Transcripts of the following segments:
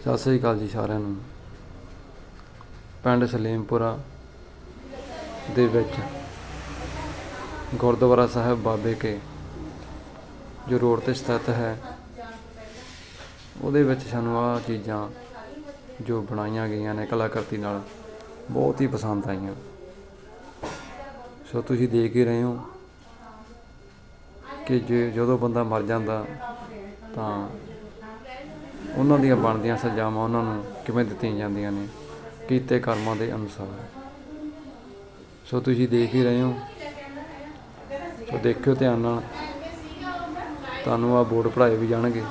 ਸਤਿ ਸ੍ਰੀ ਅਕਾਲ ਜੀ ਸਾਰਿਆਂ ਨੂੰ। ਪਿੰਡ ਸਲੀਮਪੁਰਾ ਦੇ ਵਿੱਚ ਗੁਰਦੁਆਰਾ ਸਾਹਿਬ ਬਾਬੇ ਕੇ, ਜੋ ਰੋਡ ਤੇ ਸਥਿਤ ਹੈ, ਉਹਦੇ ਵਿੱਚ ਸਾਨੂੰ ਆਹ ਚੀਜ਼ਾਂ ਜੋ ਬਣਾਈਆਂ ਗਈਆਂ ਨੇ ਕਲਾਕ੍ਰਿਤੀ ਨਾਲ, ਬਹੁਤ ਹੀ ਪਸੰਦ ਆਈਆਂ। ਸੋ ਤੁਸੀਂ ਦੇਖ ਹੀ ਰਹੇ ਹੋ ਕਿ ਜੇ ਜਦੋਂ ਬੰਦਾ ਮਰ ਜਾਂਦਾ ਤਾਂ ਉਹਨਾਂ ਦੀਆਂ ਬਣਦੀਆਂ ਸਜ਼ਾਵਾਂ ਉਹਨਾਂ ਨੂੰ ਕਿਵੇਂ ਦਿੱਤੀਆਂ ਜਾਂਦੀਆਂ ਨੇ? ਕੀਤੇ ਕਰਮਾਂ ਦੇ ਅਨੁਸਾਰ। ਸੋ ਤੁਸੀਂ ਦੇਖ ਹੀ ਰਹੇ ਹੋ। ਸੋ ਦੇਖਿਓ ਧਿਆਨ ਨਾਲ। ਤੁਹਾਨੂੰ ਆ ਬੋਰਡ ਪੜ੍ਹਾਏ ਵੀ ਜਾਣਗੇ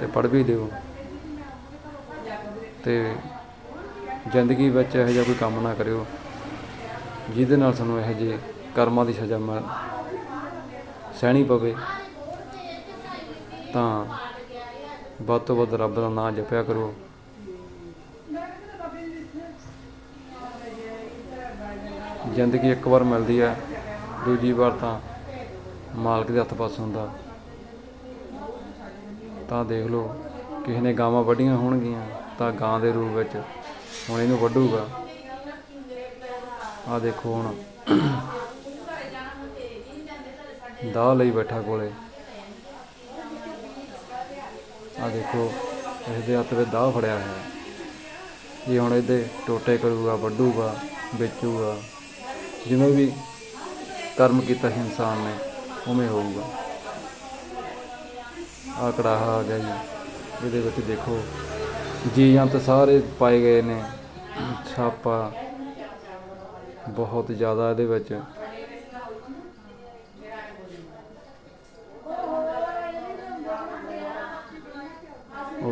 ਤੇ ਪੜ੍ਹ ਵੀ ਲਿਓ ਤੇ ਜ਼ਿੰਦਗੀ ਵਿੱਚ ਇਹੋ ਜਿਹਾ ਕੋਈ ਕੰਮ ਨਾ ਕਰਿਓ ਜਿਹਦੇ ਨਾਲ ਸਾਨੂੰ ਇਹੋ ਜਿਹੇ ਕਰਮਾਂ ਦੀ ਸਜ਼ਾ ਮਿਲ ਸਹਿਣੀ ਪਵੇ। ਤਾਂ ਵੱਧ ਤੋਂ ਵੱਧ ਰੱਬ ਦਾ ਨਾਮ ਜਪਿਆ ਕਰੋ। ਜ਼ਿੰਦਗੀ ਇੱਕ ਵਾਰ ਮਿਲਦੀ ਹੈ, ਦੂਜੀ ਵਾਰ ਤਾਂ ਮਾਲਕ ਦੇ ਹੱਥ ਪਾਸ ਹੁੰਦਾ। ਤਾਂ ਦੇਖ ਲਓ, ਕਿਸੇ ਨੇ ਗਾਵਾਂ ਵੱਡੀਆਂ ਹੋਣਗੀਆਂ, ਤਾਂ ਗਾਂ ਦੇ ਰੂਪ ਵਿੱਚ ਹੁਣ ਇਹਨੂੰ ਵੱਢੂਗਾ। ਆ ਦੇਖੋ ਹੁਣ। ਦਾਹ ਲਈ ਬੈਠਾ ਕੋਲੇ। ਆ ਦੇਖੋ ਇਸ ਦੇ ਹੱਥ ਵਿੱਚ ਦਾਹ ਫੜਿਆ ਹੋਇਆ ਇਹ ਹੁਣ ਇਹਦੇ ਟੋਟੇ ਕਰੂਗਾ, ਵੱਢੂਗਾ, ਵੇਚੂਗਾ, ਜਿਵੇਂ ਵੀ ਕਰਮ ਕੀਤਾ ਸੀ ਇਨਸਾਨ ਨੇ, ਉਵੇਂ ਹੋਊਗਾ। ਆ ਕੜਾਹਾ ਆ ਗਿਆ ਜੀ। ਇਹਦੇ ਵਿੱਚ ਦੇਖੋ, ਜੀ ਜੰਤ ਸਾਰੇ ਪਾਏ ਗਏ ਨੇ। ਛਾਪਾ ਬਹੁਤ ਜ਼ਿਆਦਾ ਇਹਦੇ ਵਿੱਚ।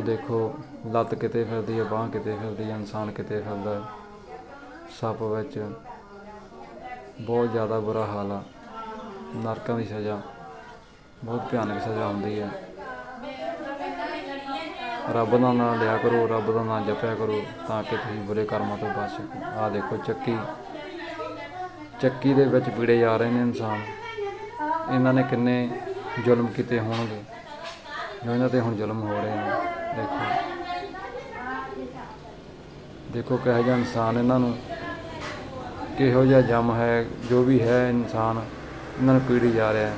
ਉਹ ਦੇਖੋ, ਲੱਤ ਕਿਤੇ ਫਿਰਦੀ ਹੈ ਬਾਹ ਕਿਤੇ ਫਿਰਦੀ ਹੈ ਇਨਸਾਨ ਕਿਤੇ ਫਿਰਦਾ ਸੱਪ ਵਿੱਚ ਬਹੁਤ ਜ਼ਿਆਦਾ ਬੁਰਾ ਹਾਲ ਆ। ਨਰਕਾਂ ਦੀ ਸਜ਼ਾ, ਬਹੁਤ ਭਿਆਨਕ ਸਜ਼ਾ ਹੁੰਦੀ ਹੈ ਰੱਬ ਦਾ ਨਾਮ ਲਿਆ ਕਰੋ, ਰੱਬ ਦਾ ਨਾਮ ਜਪਿਆ ਕਰੋ, ਤਾਂ ਕਿ ਤੁਸੀਂ ਬੁਰੇ ਕਰਮਾਂ ਤੋਂ ਬਚ ਸਕੋ। ਆਹ ਦੇਖੋ, ਚੱਕੀ ਚੱਕੀ ਦੇ ਵਿੱਚ ਪੀੜੇ ਜਾ ਰਹੇ ਨੇ ਇਨਸਾਨ। ਇਹਨਾਂ ਨੇ ਕਿੰਨੇ ਜ਼ੁਲਮ ਕੀਤੇ ਹੋਣਗੇ, ਜੋ ਇਹਨਾਂ ਤੇ ਹੁਣ ਜ਼ੁਲਮ ਹੋ ਰਹੇ ਨੇ। ਦੇਖੋ। ਦੇਖੋ ਕਿਹੋ ਜਿਹਾ ਇਨਸਾਨ ਇਹਨਾਂ ਨੂੰ, ਕਿਹੋ ਜਿਹਾ ਜਮ ਹੈ, ਜੋ ਵੀ ਹੈ ਇਨਸਾਨ, ਇਹਨਾਂ ਨੂੰ ਪੀੜੀ ਜਾ ਰਿਹਾ ਹੈ।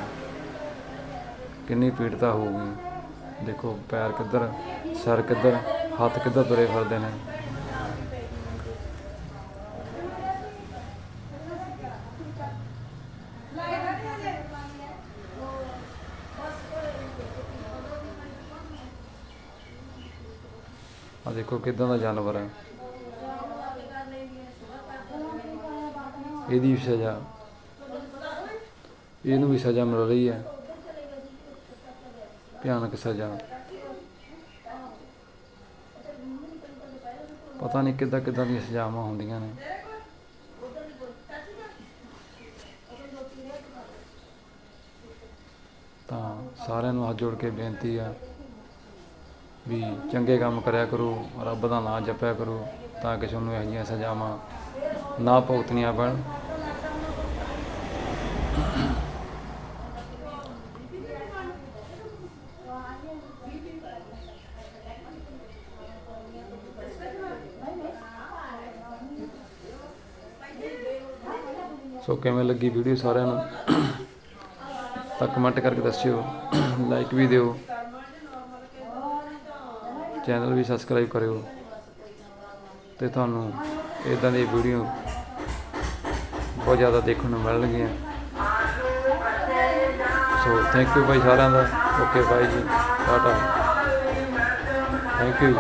ਕਿੰਨੀ ਪੀੜਤਾ ਹੋਊਗੀ। ਦੇਖੋ ਪੈਰ ਕਿੱਧਰ, ਸਿਰ ਕਿੱਧਰ, ਹੱਥ ਕਿੱਧਰ ਤੁਰੇ ਫਿਰਦੇ ਨੇ। ਆ ਦੇਖੋ ਕਿਦਾਂ ਦਾ ਜਾਨਵਰ ਹੈ। ਇਹਦੀ ਵੀ ਸਜ਼ਾ। ਇਹਨੂੰ ਵੀ ਸਜ਼ਾ ਮਿਲ ਰਹੀ ਹੈ। ਭਿਆਨਕ ਸਜ਼ਾ। ਪਤਾ ਨਹੀਂ ਕਿੱਦਾਂ ਕਿੱਦਾਂ ਦੀਆਂ ਸਜ਼ਾਵਾਂ ਹੁੰਦੀਆਂ ਨੇ। ਤਾਂ ਸਾਰਿਆਂ ਨੂੰ ਹੱਥ ਜੋੜ ਕੇ ਬੇਨਤੀ ਆ। ਵੀ ਚੰਗੇ ਕੰਮ ਕਰਿਆ ਕਰੋ, ਰੱਬ ਦਾ ਨਾਮ ਜਪਿਆ ਕਰੋ, ਤਾਂ ਕਿ ਤੁਹਾਨੂੰ ਇਹੋ ਜਿਹੀਆਂ ਸਜ਼ਾਵਾਂ ਨਾ ਭੁਗਤਣੀਆਂ ਪੈਣ। ਸੋ ਕਿਵੇਂ ਲੱਗੀ ਵੀਡੀਓ ਸਾਰਿਆਂ ਨੂੰ? ਤਾਂ ਕਮੈਂਟ ਕਰਕੇ ਦੱਸਿਓ ਲਾਈਕ ਵੀ ਦਿਓ। ਚੈਨਲ ਵੀ ਸਬਸਕ੍ਰਾਈਬ ਕਰਿਓ ਤੇ ਤੁਹਾਨੂੰ ਇਦਾਂ ਦੀ ਵੀਡੀਓ ਬਹੁਤ ਜ਼ਿਆਦਾ ਦੇਖਣ ਨੂੰ ਮਿਲਣਗੀਆਂ। ਸੋ ਥੈਂਕ ਯੂ ਭਾਈ ਸਾਰਿਆਂ ਦਾ। ਓਕੇ ਬਾਈ ਜੀ। Tata thank you